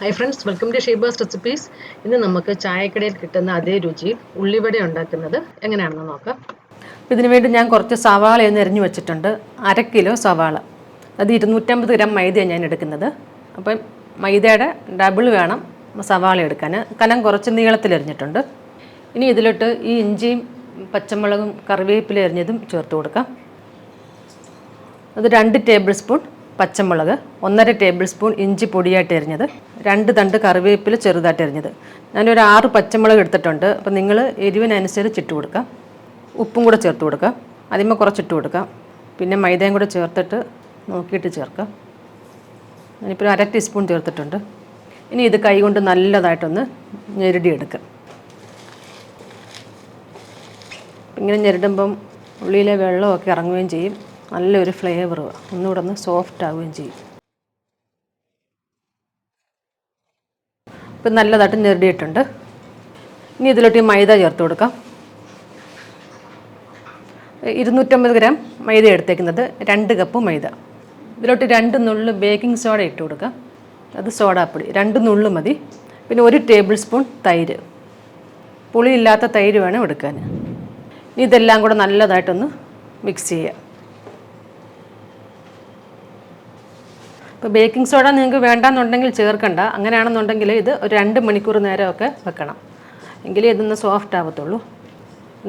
Hi friends welcome to Sheeba's recipes ഇന്ന് നമുക്ക് ചായക്കടയിൽ കിട്ടുന്ന അതേ രുചി ഉള്ളിവട ഉണ്ടാക്കുന്നത് എങ്ങനെയാണെന്ന് നോക്കാം. ഇതിനു വേണ്ടി ഞാൻ കുറച്ച് സവാള ഒന്ന് എറിഞ്ഞു വെച്ചിട്ടുണ്ട്. അര കിലോ സവാള. അത് ഇരുന്നൂറ്റമ്പത് ഗ്രാം മൈദയാണ് ഞാൻ എടുക്കുന്നത്. അപ്പം മൈദയുടെ ഡബിൾ വേണം സവാള എടുക്കാൻ. കനം കുറച്ച് നീളത്തിൽ എറിഞ്ഞിട്ടുണ്ട്. ഇനി ഇതിലോട്ട് ഈ ഇഞ്ചിയും പച്ചമുളകും കറിവേപ്പില ചേർത്ത് കൊടുക്കാം. അത് രണ്ട് ടേബിൾ സ്പൂൺ പച്ചമുളക് ഒന്നര ടേബിൾ സ്പൂൺ ഇഞ്ചി പൊടിയായിട്ട് എരിഞ്ഞത് രണ്ട് തണ്ട് കറിവേപ്പില ചെറുതായിട്ട് എരിഞ്ഞത്. ഞാനൊരു ആറ് പച്ചമുളക് എടുത്തിട്ടുണ്ട്. അപ്പോൾ നിങ്ങൾ എരിവിനനുസരിച്ച് ഇട്ട് കൊടുക്കുക. ഉപ്പും കൂടെ ചേർത്ത് കൊടുക്കാം അതിന്മേൽ കുറച്ചിട്ട് കൊടുക്കുക. പിന്നെ മൈദയും കൂടെ ചേർത്തിട്ട് നോക്കിയിട്ട് ചേർക്കാം ഞാനിപ്പോൾ ഒരു അര ടീസ്പൂൺ ചേർത്തിട്ടുണ്ട്. ഇനി ഇത് കൈ കൊണ്ട് നല്ലതായിട്ടൊന്ന് ഞെരടിയെടുക്കാം ഇങ്ങനെ ഞെരടുമ്പം ഉള്ളിയിലെ വെള്ളമൊക്കെ ഇറങ്ങുകയും ചെയ്യും. നല്ലൊരു ഫ്ലേവർ ഒന്നുകൂടെ ഒന്ന് സോഫ്റ്റ് ആവുകയും ചെയ്യും. ഇപ്പം നല്ലതായിട്ട് ഞെരടിയിട്ടുണ്ട്. ഇനി ഇതിലോട്ട് മൈദ ചേർത്ത് കൊടുക്കാം. ഇരുന്നൂറ്റമ്പത് ഗ്രാം മൈദ എടുത്തേക്കുന്നത് രണ്ട് കപ്പ് മൈദ. ഇതിലോട്ട് രണ്ട് നുള്ളു ബേക്കിംഗ് സോഡ ഇട്ട് കൊടുക്കാം. അത് സോഡാപ്പൊടി. രണ്ട് നുള്ളു മതി. പിന്നെ ഒരു ടേബിൾ സ്പൂൺ തൈര്. പുളിയില്ലാത്ത തൈര് വേണം എടുക്കാൻ. ഇതെല്ലാം കൂടെ നല്ലതായിട്ടൊന്ന് മിക്സ് ചെയ്യുക. ഇപ്പോൾ ബേക്കിംഗ് സോഡ നിങ്ങൾക്ക് വേണ്ടാന്നുണ്ടെങ്കിൽ ചേർക്കണ്ട. അങ്ങനെയാണെന്നുണ്ടെങ്കിൽ ഇത് ഒരു രണ്ട് മണിക്കൂർ നേരമൊക്കെ വെക്കണം. എങ്കിലേ ഇതൊന്ന് സോഫ്റ്റ് ആവത്തുള്ളൂ.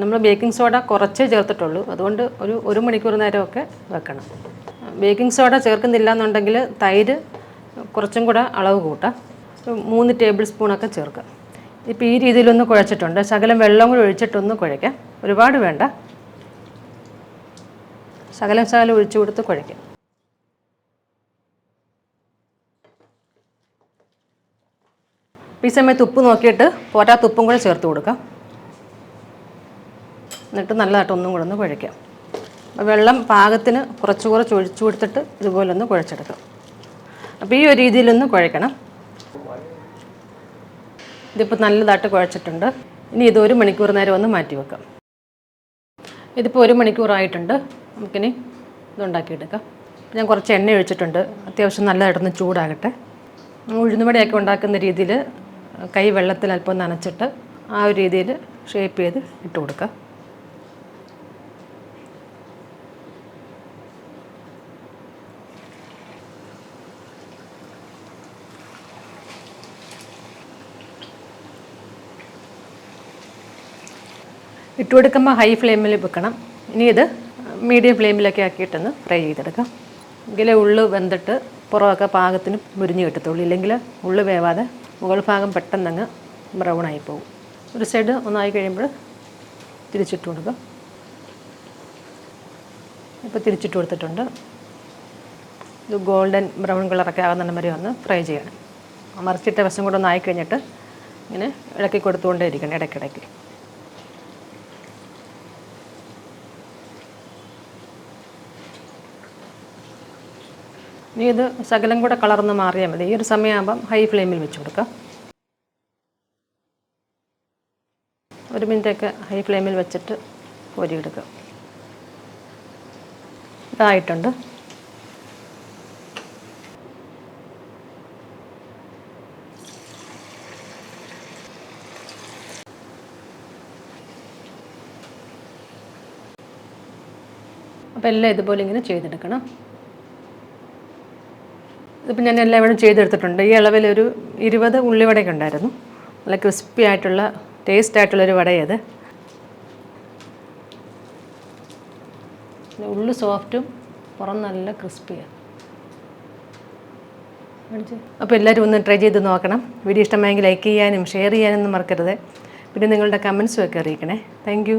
നമ്മൾ ബേക്കിംഗ് സോഡ കുറച്ചേ ചേർത്തിട്ടുള്ളൂ. അതുകൊണ്ട് ഒരു ഒരു മണിക്കൂർ നേരമൊക്കെ വെക്കണം. ബേക്കിംഗ് സോഡ ചേർക്കുന്നില്ല എന്നുണ്ടെങ്കിൽ തൈര് കുറച്ചും കൂടെ അളവ് കൂട്ടാം. മൂന്ന് ടേബിൾ സ്പൂണൊക്കെ ചേർക്കാം. ഇപ്പോൾ ഈ രീതിയിലൊന്ന് കുഴച്ചിട്ടുണ്ട്. ശകലം വെള്ളം കൂടി ഒഴിച്ചിട്ടൊന്ന് കുഴയ്ക്കാം. ഒരുപാട് വേണ്ട. ശകലം ശകലം ഒഴിച്ചു കൊടുത്ത് കുഴയ്ക്കാം. ഈ സമയത്ത് ഉപ്പ് നോക്കിയിട്ട് പോരാത്ത ഉപ്പും കൂടെ ചേർത്ത് കൊടുക്കാം. എന്നിട്ട് നല്ലതായിട്ട് ഒന്നും കൂടെ ഒന്ന് കുഴയ്ക്കാം. വെള്ളം പാകത്തിന് കുറച്ച് കുറച്ച് ഒഴിച്ചു കൊടുത്തിട്ട് ഇതുപോലെ ഒന്ന് കുഴച്ചെടുക്കാം. അപ്പോൾ ഈ ഒരു രീതിയിലൊന്ന് കുഴയ്ക്കണം. ഇതിപ്പോൾ നല്ലതായിട്ട് കുഴച്ചിട്ടുണ്ട്. ഇനി ഇത് ഒരു മണിക്കൂർ നേരം ഒന്ന് മാറ്റി വെക്കാം. ഇതിപ്പോൾ ഒരു മണിക്കൂറായിട്ടുണ്ട് നമുക്കിനി ഇതുണ്ടാക്കിയെടുക്കാം ഞാൻ കുറച്ച് എണ്ണ ഒഴിച്ചിട്ടുണ്ട്. അത്യാവശ്യം നല്ലതായിട്ടൊന്ന് ചൂടാകട്ടെ. ഉഴുന്നുവടയൊക്കെ ഉണ്ടാക്കുന്ന രീതിയിൽ കൈ വെള്ളത്തിൽ അല്പം നനച്ചിട്ട് ആ ഒരു രീതിയിൽ ഷേപ്പ് ചെയ്ത് ഇട്ട് കൊടുക്കുക. ഇട്ട് കൊടുക്കുമ്പോൾ ഹൈ ഫ്ലെയിമിൽ വെക്കണം. ഇനി ഇത് മീഡിയം ഫ്ലെയിമിലൊക്കെ ആക്കിയിട്ടൊന്ന് ഫ്രൈ ചെയ്തെടുക്കാം. എങ്കിലേ ഉള്ളു വെന്തിട്ട് പുറമൊക്കെ പാകത്തിന് മുരിഞ്ഞ് കിട്ടത്തുള്ളൂ. ഇല്ലെങ്കിൽ ഉള്ളു വേവാതെ മുകൾ ഭാഗം പെട്ടെന്നങ്ങ് ബ്രൗൺ ആയി പോകും ഒരു സൈഡ് ഒന്നായി കഴിയുമ്പോൾ തിരിച്ചിട്ട് കൊടുക്കുക. ഇപ്പോൾ തിരിച്ചിട്ട് കൊടുത്തിട്ടുണ്ട്. ഇത് ഗോൾഡൻ ബ്രൗൺ കളറൊക്കെ ആകുന്ന വരെ ഒന്ന് ഫ്രൈ ചെയ്യണം. മറിച്ചിട്ട വശം കൂടെ ഒന്ന് ആയി കഴിഞ്ഞിട്ട് ഇങ്ങനെ ഇളക്കി കൊടുത്തുകൊണ്ടേ ഇരിക്കണം ഇടയ്ക്കിടയ്ക്ക്. ഇനി ഇത് ശകലം കൂടെ കളർന്ന് മാറിയാൽ മതി. ഈ ഒരു സമയമാകുമ്പം ഹൈ ഫ്ലെയിമിൽ വെച്ച് കൊടുക്കാം. ഒരു മിനിറ്റൊക്കെ ഹൈ ഫ്ലെയിമിൽ വെച്ചിട്ട് കോരിയെടുക്കാം. ഇതായിട്ടുണ്ട്. അപ്പോൾ എല്ലാം ഇതുപോലെ ഇങ്ങനെ ചെയ്തെടുക്കണം. ഇതിപ്പോൾ ഞാൻ എല്ലാവരും ചെയ്തെടുത്തിട്ടുണ്ട്. ഈ അളവിൽ ഒരു ഇരുപത് ഉള്ളിവടയൊക്കെ ഉണ്ടായിരുന്നു. നല്ല ക്രിസ്പി ആയിട്ടുള്ള ടേസ്റ്റ് ആയിട്ടുള്ളൊരു വടയത്. ഉള്ളു സോഫ്റ്റും പുറം നല്ല ക്രിസ്പിയാണ് അപ്പോൾ എല്ലാവരും ഒന്ന് ട്രൈ ചെയ്ത് നോക്കണം. വീഡിയോ ഇഷ്ടമായെങ്കിൽ ലൈക്ക് ചെയ്യാനും ഷെയർ ചെയ്യാനൊന്നും മറക്കരുത്. പിന്നെ നിങ്ങളുടെ കമൻസും ഒക്കെ അറിയിക്കണേ. താങ്ക്